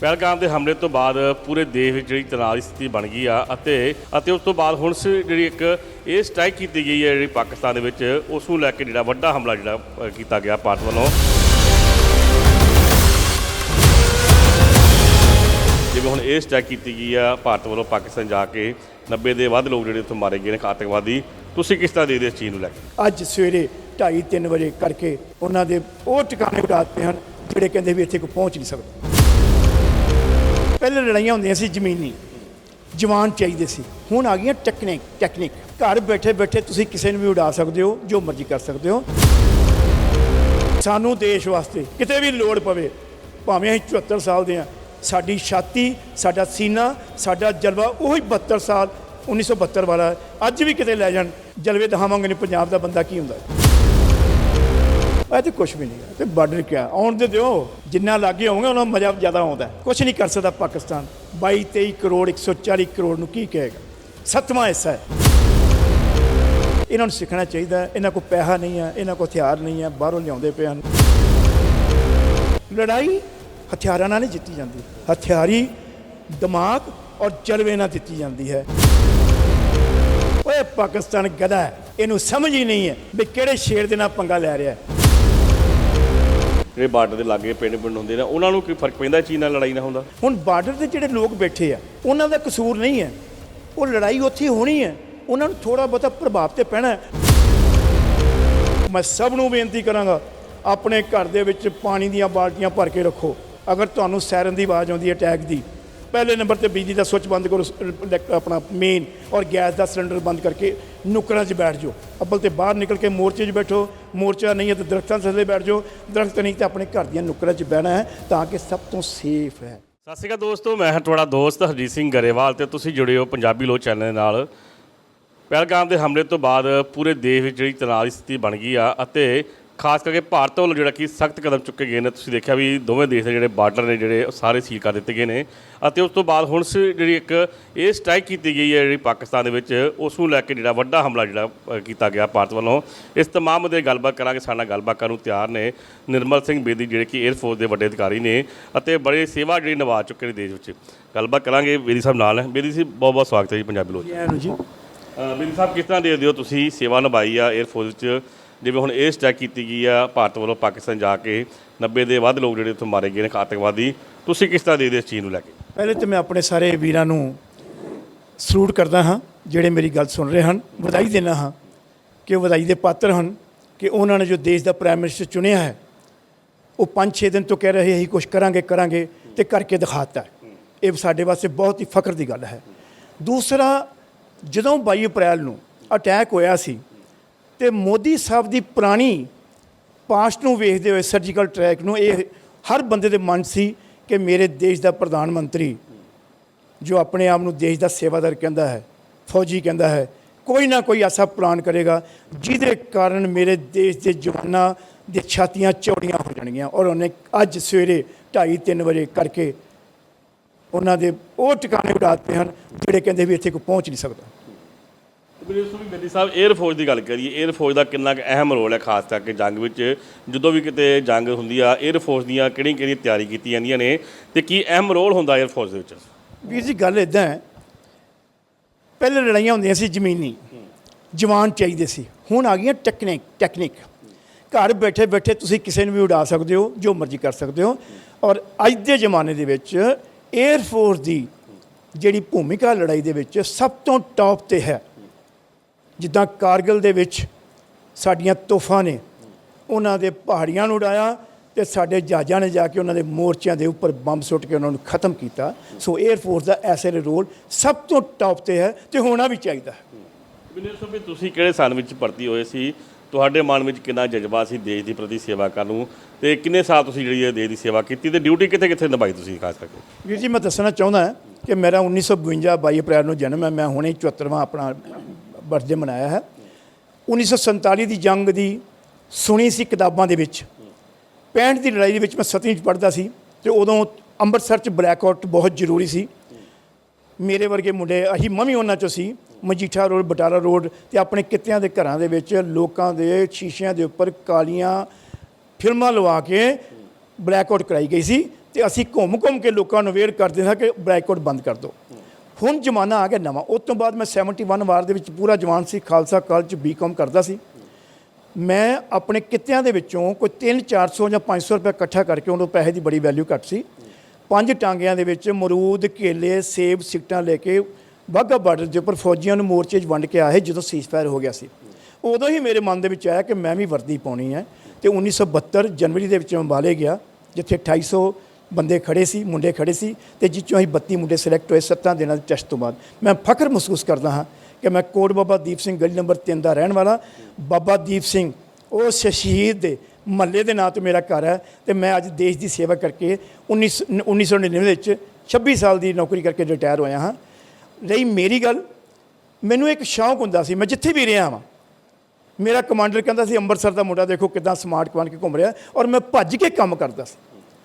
ਪਹਿਲਗਾਮ ਦੇ ਹਮਲੇ ਤੋਂ ਬਾਅਦ ਪੂਰੇ ਦੇਸ਼ ਵਿੱਚ ਜਿਹੜੀ ਤਣਾਅ ਦੀ ਸਥਿਤੀ ਬਣ ਗਈ ਆ ਅਤੇ ਅਤੇ ਉਸ ਤੋਂ ਬਾਅਦ ਹੁਣ ਸ ਜਿਹੜੀ ਇੱਕ ਇਹ ਸਟ੍ਰਾਈਕ ਕੀਤੀ ਗਈ ਹੈ ਜਿਹੜੀ ਪਾਕਿਸਤਾਨ ਦੇ ਵਿੱਚ, ਉਸ ਨੂੰ ਲੈ ਕੇ ਜਿਹੜਾ ਵੱਡਾ ਹਮਲਾ ਜਿਹੜਾ ਕੀਤਾ ਗਿਆ ਭਾਰਤ ਵੱਲੋਂ। ਜਿਵੇਂ ਹੁਣ ਇਹ ਸਟ੍ਰਾਈਕ ਕੀਤੀ ਗਈ ਆ, ਭਾਰਤ ਵੱਲੋਂ ਪਾਕਿਸਤਾਨ ਜਾ ਕੇ 90 ਦੇ ਵੱਧ ਲੋਕ ਜਿਹੜੇ ਉੱਥੋਂ ਮਾਰੇ ਗਏ ਨੇ ਆਤੰਕਵਾਦੀ। ਤੁਸੀਂ ਕਿਸ ਤਰ੍ਹਾਂ ਦੇਖਦੇ ਇਸ ਚੀਜ਼ ਨੂੰ ਲੈ ਕੇ? ਅੱਜ ਸਵੇਰੇ 2:30 ਵਜੇ ਕਰਕੇ ਉਹਨਾਂ ਦੇ ਉਹ ਟਿਕਾਣੇ ਉਡਾ ਦਿੱਤੇ ਹਨ, ਜਿਹੜੇ ਕਹਿੰਦੇ ਵੀ ਇੱਥੇ ਕੋਈ ਪਹੁੰਚ ਨਹੀਂ ਸਕਦਾ। ਪਹਿਲੇ ਲੜਾਈਆਂ ਹੁੰਦੀਆਂ ਸੀ ਜ਼ਮੀਨੀ, ਜਵਾਨ ਚਾਹੀਦੇ ਸੀ। ਹੁਣ ਆ ਗਈਆਂ ਟੈਕਨਿਕ ਟੈਕਨਿਕ ਘਰ ਬੈਠੇ ਬੈਠੇ ਤੁਸੀਂ ਕਿਸੇ ਨੂੰ ਵੀ ਉਡਾ ਸਕਦੇ ਹੋ, ਜੋ ਮਰਜ਼ੀ ਕਰ ਸਕਦੇ ਹੋ। ਸਾਨੂੰ ਦੇਸ਼ ਵਾਸਤੇ ਕਿਤੇ ਵੀ ਲੋੜ ਪਵੇ, ਭਾਵੇਂ ਅਸੀਂ 74 ਸਾਲ ਦੇ ਆ ਸਾਡੀ ਛਾਤੀ, ਸਾਡਾ ਸੀਨਾ, ਸਾਡਾ ਜਲਵਾ ਉਹੀ 72 ਸਾਲ 1972 ਵਾਲਾ, ਅੱਜ ਵੀ ਕਿਤੇ ਲੈ ਜਾਣ। ਜਲਵੇ ਦਿਖਾਵਾਂਗੇ ਨਹੀਂ, ਪੰਜਾਬ ਦਾ ਬੰਦਾ ਕੀ ਹੁੰਦਾ? ਇਹ ਤੇ ਕੁਝ ਵੀ ਨਹੀਂ ਹੈ। ਤੇ ਬਾਰਡਰ ਕਿਆ? ਆਉਣ ਦੇ ਦਿਓ। ਜਿੰਨਾ ਲਾਗੇ ਹੋਊਗਾ ਉਹਨਾਂ ਮਜ਼ਾ ਜ਼ਿਆਦਾ ਆਉਂਦਾ ਕੁਝ ਨਹੀਂ ਕਰ ਸਕਦਾ ਪਾਕਿਸਤਾਨ। 22 23 ਕਰੋੜ 140 ਕਰੋੜ ਨੂੰ ਕੀ ਕਹੇਗਾ? ਸੱਤਵਾਂ ਹਿੱਸਾ ਹੈ। ਇਹਨਾਂ ਨੂੰ ਸਿੱਖਣਾ ਚਾਹੀਦਾ ਇਹਨਾਂ ਕੋਲ ਪੈਸਾ ਨਹੀਂ ਹੈ। ਇਹਨਾਂ ਕੋਲ ਹਥਿਆਰ ਨਹੀਂ ਹੈ। ਬਾਹਰੋਂ ਲਿਆਉਂਦੇ ਪਏ ਹਨ। ਲੜਾਈ ਹਥਿਆਰਾਂ ਨਾਲ ਨਹੀਂ ਜਿੱਤੀ ਜਾਂਦੀ। ਹਥਿਆਰੀ, ਦਿਮਾਗ ਔਰ ਜਲਵੇ ਨਾਲ ਜਿੱਤੀ ਜਾਂਦੀ ਹੈ। ਓਏ ਪਾਕਿਸਤਾਨ ਗਦਾ ਹੈ। ਇਹਨੂੰ ਸਮਝ ਹੀ ਨਹੀਂ ਹੈ ਵੀ ਕਿਹੜੇ ਸ਼ੇਰ ਦੇ ਨਾਲ ਪੰਗਾ ਲੈ ਰਿਹਾ ਹੈ। ਜਿਹੜੇ ਬਾਰਡਰ ਦੇ ਲਾਗੇ ਪਿੰਡ ਪਿੰਡ ਹੁੰਦੇ ਨੇ, ਉਹਨਾਂ ਨੂੰ ਕੀ ਫ਼ਰਕ ਪੈਂਦਾ ਚੀਜ਼ ਨਾਲ ਲੜਾਈ ਨਾ ਹੁੰਦਾ? ਹੁਣ ਬਾਰਡਰ ਤੇ ਜਿਹੜੇ ਲੋਕ ਬੈਠੇ ਆ, ਉਹਨਾਂ ਦਾ ਕਸੂਰ ਨਹੀਂ ਹੈ। ਉਹ ਲੜਾਈ ਉੱਥੇ ਹੋਣੀ ਹੈ। ਉਹਨਾਂ ਨੂੰ ਥੋੜਾ ਬਹੁਤਾ ਪ੍ਰਭਾਵ ਤੇ ਪੈਣਾ ਮੈਂ ਸਭ ਨੂੰ ਬੇਨਤੀ ਕਰਾਂਗਾ, ਆਪਣੇ ਘਰ ਦੇ ਵਿੱਚ ਪਾਣੀ ਦੀਆਂ ਬਾਲਟੀਆਂ ਭਰ ਕੇ ਰੱਖੋ। ਅਗਰ ਤੁਹਾਨੂੰ ਸੈਰਨ ਦੀ ਆਵਾਜ਼ ਆਉਂਦੀ ਹੈ ਅਟੈਕ ਦੀ ਪਹਿਲੇ ਨੰਬਰ ਤੇ ਬਿਜਲੀ ਦਾ ਸੁੱਚ ਬੰਦ ਕਰੋ ਆਪਣਾ ਮੇਨ ਔਰ ਗੈਸ ਦਾ ਸਿਲੰਡਰ ਬੰਦ ਕਰਕੇ ਨੁੱਕਰਾਂ 'ਚ ਬੈਠ ਜਾਓ। ਅੱਬਲ ਤੇ ਬਾਹਰ ਨਿਕਲ ਕੇ ਮੋਰਚੇ 'ਚ ਬੈਠੋ। ਮੋਰਚਾ ਨਹੀਂ ਹੈ ਤਾਂ ਦਰਖਤਾਂ ਥੱਲੇ ਬੈਠ ਜਾਓ। ਦਰਖਤ ਨਹੀਂ ਤਾਂ ਆਪਣੇ ਘਰ ਦੀਆਂ ਨੁੱਕਰਾਂ 'ਚ ਬਹਿਣਾ ਹੈ ਤਾਂ ਕਿ ਸਭ ਤੋਂ ਸੇਫ ਹੈ। ਸਤਿ ਸ਼੍ਰੀ ਅਕਾਲ ਦੋਸਤੋ, ਮੈਂ ਹਾਂ ਤੁਹਾਡਾ ਦੋਸਤ ਹਰਜੀਤ ਸਿੰਘ ਗਰੇਵਾਲ ਤੇ ਤੁਸੀਂ ਜੁੜੇ ਹੋ ਪੰਜਾਬੀ ਲੋਕ ਚੈਨਲ ਦੇ ਨਾਲ। ਪਹਿਲਗਾਮ ਦੇ ਹਮਲੇ ਤੋਂ ਬਾਅਦ ਪੂਰੇ ਦੇਸ਼ ਵਿੱਚ ਜਿਹੜੀ ਤਣਾਅ ਦੀ ਸਥਿਤੀ ਬਣ ਗਈ ਆ ਅਤੇ ਖਾਸ ਕਰਕੇ ਭਾਰਤ ਵੱਲੋਂ ਜਿਹੜਾ ਕਿ ਸਖਤ ਕਦਮ ਚੁੱਕੇ ਗਏ ਨੇ ਤੁਸੀਂ ਦੇਖਿਆ ਵੀ ਦੋਵੇਂ ਦੇਸ਼ ਦੇ ਜਿਹੜੇ ਬਾਰਡਰ ਨੇ ਜਿਹੜੇ ਉਹ ਸਾਰੇ ਸੀਲ ਕਰ ਦਿੱਤੇ ਗਏ ਨੇ। ਅਤੇ ਉਸ ਤੋਂ ਬਾਅਦ ਹੁਣ ਸ ਜਿਹੜੀ ਇੱਕ ਇਹ ਸਟ੍ਰਾਈਕ ਕੀਤੀ ਗਈ ਹੈ ਜਿਹੜੀ ਪਾਕਿਸਤਾਨ ਦੇ ਵਿੱਚ ਉਸ ਨੂੰ ਲੈ ਕੇ ਜਿਹੜਾ ਵੱਡਾ ਹਮਲਾ ਜਿਹੜਾ ਅ, ਕੀਤਾ ਗਿਆ ਭਾਰਤ ਵੱਲੋਂ। ਇਸ ਤਮਾਮ ਮੁੱਦੇ ਗੱਲਬਾਤ ਕਰਾਂਗੇ ਸਾਡੇ ਨਾਲ ਗੱਲਬਾਤ ਕਰਨ ਨੂੰ ਤਿਆਰ ਨੇ ਨਿਰਮਲ ਸਿੰਘ ਬੇਦੀ ਜਿਹੜੇ ਕਿ 에ਅਰ ਫੋਰਸ ਦੇ ਵੱਡੇ ਅਧਿਕਾਰੀ ਨੇ ਅਤੇ ਬੜੇ ਸੇਵਾ ਜਿਹੜੀ ਨਿਭਾ ਚੁੱਕੇ ਨੇ ਦੇਸ਼ ਵਿੱਚ। ਗੱਲਬਾਤ ਕਰਾਂਗੇ ਬੇਦੀ ਸਾਹਿਬ ਨਾਲ। ਹੈ ਬੇਦੀ ਜੀ ਬਹੁਤ ਬਹੁਤ ਸਵਾਗਤ ਹੈ ਜੀ ਪੰਜਾਬੀ ਲੋਕ। ਜੀ ਜੀ। ਬਿੰਦ ਸਾਹਿਬ ਕਿਸ ਤਰ੍ਹਾਂ ਦੇਖਦੇ ਹੋ ਤੁਸੀਂ ਸੇਵਾ ਨਿਭਾਈ ਆ 에ਅਰ ਫੋਰਸ ਵਿੱਚ? ਜਿਵੇਂ ਹੁਣ ਇਹ ਸਟੈਕ ਕੀਤੀ ਗਈ ਆ, ਭਾਰਤ ਵੱਲੋਂ ਪਾਕਿਸਤਾਨ ਜਾ ਕੇ 90 ਦੇ ਵੱਧ ਲੋਕ ਜਿਹੜੇ ਉੱਥੋਂ ਮਾਰੇ ਗਏ ਨੇ ਆਤੰਕਵਾਦੀ। ਤੁਸੀਂ ਕਿਸ ਤਰ੍ਹਾਂ ਦੇਖਦੇ ਇਸ ਚੀਜ਼ ਨੂੰ ਲੈ ਕੇ? ਪਹਿਲੇ ਤਾਂ ਮੈਂ ਆਪਣੇ ਸਾਰੇ ਵੀਰਾਂ ਨੂੰ ਸਲੂਟ ਕਰਦਾ ਹਾਂ, ਜਿਹੜੇ ਮੇਰੀ ਗੱਲ ਸੁਣ ਰਹੇ ਹਨ। ਵਧਾਈ ਦਿੰਦਾ ਹਾਂ ਕਿ ਉਹ ਵਧਾਈ ਦੇ ਪਾਤਰ ਹਨ, ਕਿ ਉਹਨਾਂ ਨੇ ਜੋ ਦੇਸ਼ ਦਾ ਪ੍ਰਾਈਮ ਮਿਨਿਸਟਰ ਚੁਣਿਆ ਹੈ, ਉਹ 5-6 ਦਿਨ ਤੋਂ ਕਹਿ ਰਹੇ ਅਸੀਂ ਕੁਝ ਕਰਾਂਗੇ ਕਰਾਂਗੇ ਤੇ ਕਰਕੇ ਦਿਖਾਤਾ ਹੈ। ਇਹ ਸਾਡੇ ਵਾਸਤੇ ਬਹੁਤ ਹੀ ਫਖਰ ਦੀ ਗੱਲ ਹੈ। ਦੂਸਰਾ, ਜਦੋਂ 22 ਅਪ੍ਰੈਲ ਨੂੰ ਅਟੈਕ ਹੋਇਆ ਸੀ ਤੇ ਮੋਦੀ ਸਾਹਿਬ ਦੀ ਪੁਰਾਣੀ ਪਾਸਟ ਨੂੰ ਵੇਖਦੇ ਹੋਏ ਸਰਜੀਕਲ ਟਰੈਕ ਨੂੰ ਇਹ ਹਰ ਬੰਦੇ ਦੇ ਮਨ ਸੀ ਕਿ ਮੇਰੇ ਦੇਸ਼ ਦਾ ਪ੍ਰਧਾਨ ਮੰਤਰੀ, ਜੋ ਆਪਣੇ ਆਪ ਨੂੰ ਦੇਸ਼ ਦਾ ਸੇਵਾਦਾਰ ਕਹਿੰਦਾ ਹੈ, ਫੌਜੀ ਕਹਿੰਦਾ ਹੈ, ਕੋਈ ਨਾ ਕੋਈ ਐਸਾ ਪਲਾਨ ਕਰੇਗਾ, ਜਿਹਦੇ ਕਾਰਨ ਮੇਰੇ ਦੇਸ਼ ਦੇ ਜਵਾਨਾਂ ਦੇ ਛਾਤੀਆਂ ਚੌੜੀਆਂ ਹੋ ਜਾਣਗੀਆਂ ਔਰ ਉਹਨੇ ਅੱਜ ਸਵੇਰੇ 2:30 3 ਵਜੇ ਕਰਕੇ ਉਹਨਾਂ ਦੇ ਉਹ ਟਿਕਾਣੇ ਉਡਾਤੇ ਹਨ, ਜਿਹੜੇ ਕਹਿੰਦੇ ਵੀ ਇੱਥੇ ਕੋਈ ਪਹੁੰਚ ਨਹੀਂ ਸਕਦਾ। ਵੀਰੇ ਸੁਣੀ ਸਾਹਿਬ 에ਅਰ ਫੋਰਸ ਦੀ ਗੱਲ ਕਰੀਏ 에ਅਰ ਫੋਰਸ ਦਾ ਕਿੰਨਾ ਕੁ ਅਹਿਮ ਰੋਲ ਹੈ, ਖਾਸ ਕਰਕੇ ਜੰਗ ਵਿੱਚ। ਜਦੋਂ ਵੀ ਕਿਤੇ ਜੰਗ ਹੁੰਦੀ ਆ 에ਅਰ ਫੋਰਸ ਦੀਆਂ ਕਿਹੜੀ ਕਿਹੜੀ ਤਿਆਰੀ ਕੀਤੀ ਜਾਂਦੀਆਂ ਨੇ ਤੇ ਕੀ ਅਹਿਮ ਰੋਲ ਹੁੰਦਾ 에ਅਰ ਫੋਰਸ ਦੇ ਵਿੱਚ? ਵੀਰ ਜੀ, ਗੱਲ ਇਦਾਂ ਹੈ। ਪਹਿਲੇ ਲੜਾਈਆਂ ਹੁੰਦੀਆਂ ਸੀ ਜ਼ਮੀਨੀ। ਜਵਾਨ ਚਾਹੀਦੇ ਸੀ। ਹੁਣ ਆ ਗਈਆਂ ਟੈਕਨਿਕ ਟੈਕਨਿਕ ਘਰ ਬੈਠੇ ਬੈਠੇ ਤੁਸੀਂ ਕਿਸੇ ਨੂੰ ਵੀ ਉਡਾ ਸਕਦੇ ਹੋ, ਜੋ ਮਰਜ਼ੀ ਕਰ ਸਕਦੇ ਹੋ। ਔਰ ਅੱਜ ਦੇ ਜ਼ਮਾਨੇ ਦੇ ਵਿੱਚ 에ਅਰ ਫੋਰਸ ਦੀ ਜਿਹੜੀ ਭੂਮਿਕਾ ਲੜਾਈ ਦੇ ਵਿੱਚ ਸਭ ਤੋਂ ਟੌਪ ਤੇ ਹੈ। ਜਿੱਦਾਂ ਕਾਰਗਿਲ ਦੇ ਵਿੱਚ ਸਾਡੀਆਂ ਤੋਫਾਂ ਨੇ ਉਹਨਾਂ ਦੇ ਪਹਾੜੀਆਂ ਨੂੰ ਉਡਾਇਆ ਤੇ ਸਾਡੇ ਜਹਾਜ਼ਾਂ ਨੇ ਜਾ ਕੇ ਉਹਨਾਂ ਦੇ ਮੋਰਚਿਆਂ ਦੇ ਉੱਪਰ ਬੰਬ ਸੁੱਟ ਕੇ ਉਹਨਾਂ ਨੂੰ ਖਤਮ ਕੀਤਾ। ਸੋ 에ਅਰ ਫੋਰਸ ਦਾ ਐਸੇ ਰੋਲ ਸਭ ਤੋਂ ਟੌਪ ਤੇ ਹੈ ਤੇ ਹੋਣਾ ਵੀ ਚਾਹੀਦਾ ਹੈ। ਬਿਨੇ ਸੋ ਵੀ ਤੁਸੀਂ ਕਿਹੜੇ ਸਾਲ ਵਿੱਚ ਭਰਤੀ ਹੋਏ ਸੀ? ਤੁਹਾਡੇ ਮਨ ਵਿੱਚ ਕਿੰਨਾ ਜਜ਼ਬਾ ਸੀ ਦੇਸ਼ ਦੀ ਪ੍ਰਤੀ ਸੇਵਾ ਕਰਨ ਨੂੰ? ਤੇ ਕਿੰਨੇ ਸਾਲ ਤੁਸੀਂ ਜਿਹੜੀ ਇਹ ਦੇਸ਼ ਦੀ ਸੇਵਾ ਕੀਤੀ ਤੇ ਡਿਊਟੀ ਕਿੱਥੇ ਕਿੱਥੇ ਨਿਭਾਈ ਤੁਸੀਂ ਖਾਸ ਕਰਕੇ? ਵੀਰ ਜੀ ਮੈਂ ਦੱਸਣਾ ਚਾਹੁੰਦਾ ਹਾਂ ਕਿ ਮੇਰਾ 1952 22 ਅਪ੍ਰੈਲ ਨੂੰ ਜਨਮ ਹੈ ਮੈਂ ਹੁਣੇ 74ਵਾਂ ਆਪਣਾ ਬਰਥਡੇ ਮਨਾਇਆ ਹੈ। 1947 ਦੀ ਜੰਗ ਦੀ ਸੁਣੀ ਸੀ ਕਿਤਾਬਾਂ ਦੇ ਵਿੱਚ। 65 ਦੀ ਲੜਾਈ ਦੇ ਵਿੱਚ ਮੈਂ ਸਤਵੀਂ ਚ ਪੜ੍ਹਦਾ ਸੀ ਤੇ ਉਦੋਂ ਅੰਮ੍ਰਿਤਸਰ ਚ ਬਲੈਕਆਊਟ ਬਹੁਤ ਜ਼ਰੂਰੀ ਸੀ। ਮੇਰੇ ਵਰਗੇ ਮੁੰਡੇ, ਅਸੀਂ ਮੈਂ ਵੀ ਉਹਨਾਂ ਚੋਂ ਸੀ, ਮਜੀਠਾ ਰੋਡ, ਬਟਾਲਾ ਰੋਡ ਤੇ ਆਪਣੇ ਕਿੱਤਿਆਂ ਦੇ ਘਰਾਂ ਦੇ ਵਿੱਚ ਲੋਕਾਂ ਦੇ ਸ਼ੀਸ਼ਿਆਂ ਦੇ ਉੱਪਰ ਕਾਲੀਆਂ ਫਿਲਮਾਂ ਲਵਾ ਕੇ ਬਲੈਕਆਊਟ ਕਰਾਈ ਗਈ ਸੀ ਤੇ ਅਸੀਂ ਘੁੰਮ ਘੁੰਮ ਕੇ ਲੋਕਾਂ ਨੂੰ ਅਵੇਅਰ ਕਰਦੇ ਹਾਂ ਕਿ ਬਲੈਕਆਊਟ ਬੰਦ ਕਰ ਦਿਓ। ਹੁਣ ਜ਼ਮਾਨਾ ਆ ਗਿਆ ਨਵਾਂ। ਉਸ ਤੋਂ ਬਾਅਦ ਮੈਂ 71 ਵਾਰ ਦੇ ਵਿੱਚ ਪੂਰਾ ਜਵਾਨ ਸੀ, ਖਾਲਸਾ ਕਾਲਜ ਚ ਬੀਕਾਮ ਕਰਦਾ ਸੀ। ਮੈਂ ਆਪਣੇ ਕਿੱਤਿਆਂ ਦੇ ਵਿੱਚੋਂ ਕੋਈ 3 400 ਜਾਂ 500 ਰੁਪਏ ਇਕੱਠਾ ਕਰਕੇ ਉਦੋਂ ਪੈਸੇ ਦੀ ਬੜੀ ਵੈਲਿਊ ਘੱਟ ਸੀ। ਪੰਜ ਟਾਂਗਿਆਂ ਦੇ ਵਿੱਚ ਮਰੂਦ, ਕੇਲੇ, ਸੇਬ ਸਿਕਟਾਂ ਲੈ ਕੇ ਵਾਹਗਾ ਬਾਰਡਰ ਦੇ ਉੱਪਰ ਫੌਜੀਆਂ ਨੂੰ ਮੋਰਚੇ 'ਚ ਵੰਡ ਕੇ ਆਏ ਜਦੋਂ ਸੀਜ਼ਫਾਇਰ ਹੋ ਗਿਆ ਸੀ। ਉਦੋਂ ਹੀ ਮੇਰੇ ਮਨ ਦੇ ਵਿੱਚ ਆਇਆ ਕਿ ਮੈਂ ਵੀ ਵਰਦੀ ਪਾਉਣੀ ਹੈ ਤੇ 1972 ਜਨਵਰੀ ਦੇ ਵਿੱਚ ਮੈਂ ਅੰਬਾਲੇ ਗਿਆ, ਜਿੱਥੇ 2800 ਬੰਦੇ ਖੜੇ ਸੀ, ਮੁੰਡੇ ਖੜੇ ਸੀ ਤੇ ਜਿੱਚੋਂ ਅਸੀਂ 32 ਮੁੰਡੇ ਸਿਲੈਕਟ ਹੋਏ 7 ਦਿਨਾਂ ਦੇ ਟੈਸਟ ਤੋਂ ਬਾਅਦ। ਮੈਂ ਫਖਰ ਮਹਿਸੂਸ ਕਰਦਾ ਹਾਂ ਕਿ ਮੈਂ ਕੋਟ ਬਾਬਾ ਦੀਪ ਸਿੰਘ ਗਲੀ ਨੰਬਰ 3 ਦਾ ਰਹਿਣ ਵਾਲਾ। ਬਾਬਾ ਦੀਪ ਸਿੰਘ, ਉਹ ਸ਼ਹੀਦ ਦੇ ਮਹੱਲੇ ਦੇ ਨਾਂ ਤੇ ਮੇਰਾ ਘਰ ਹੈ ਤੇ ਮੈਂ ਅੱਜ ਦੇਸ਼ ਦੀ ਸੇਵਾ ਕਰਕੇ 19 1999 ਵਿੱਚ 26 ਸਾਲ ਦੀ ਨੌਕਰੀ ਕਰਕੇ ਰਿਟਾਇਰ ਹੋਇਆ ਹਾਂ। ਲਈ ਮੇਰੀ ਗੱਲ, ਮੈਨੂੰ ਇੱਕ ਸ਼ੌਂਕ ਹੁੰਦਾ ਸੀ, ਮੈਂ ਜਿੱਥੇ ਵੀ ਰਿਹਾ ਹਾਂ ਮੇਰਾ ਕਮਾਂਡਰ ਕਹਿੰਦਾ ਸੀ, ਅੰਮ੍ਰਿਤਸਰ ਦਾ ਮੁੰਡਾ ਦੇਖੋ ਕਿਦਾਂ ਸਮਾਰਟ ਬਣ ਕੇ ਘੁੰਮ ਰਿਹਾ ਔਰ ਮੈਂ ਭੱਜ ਕੇ ਕੰਮ ਕਰਦਾ ਸੀ।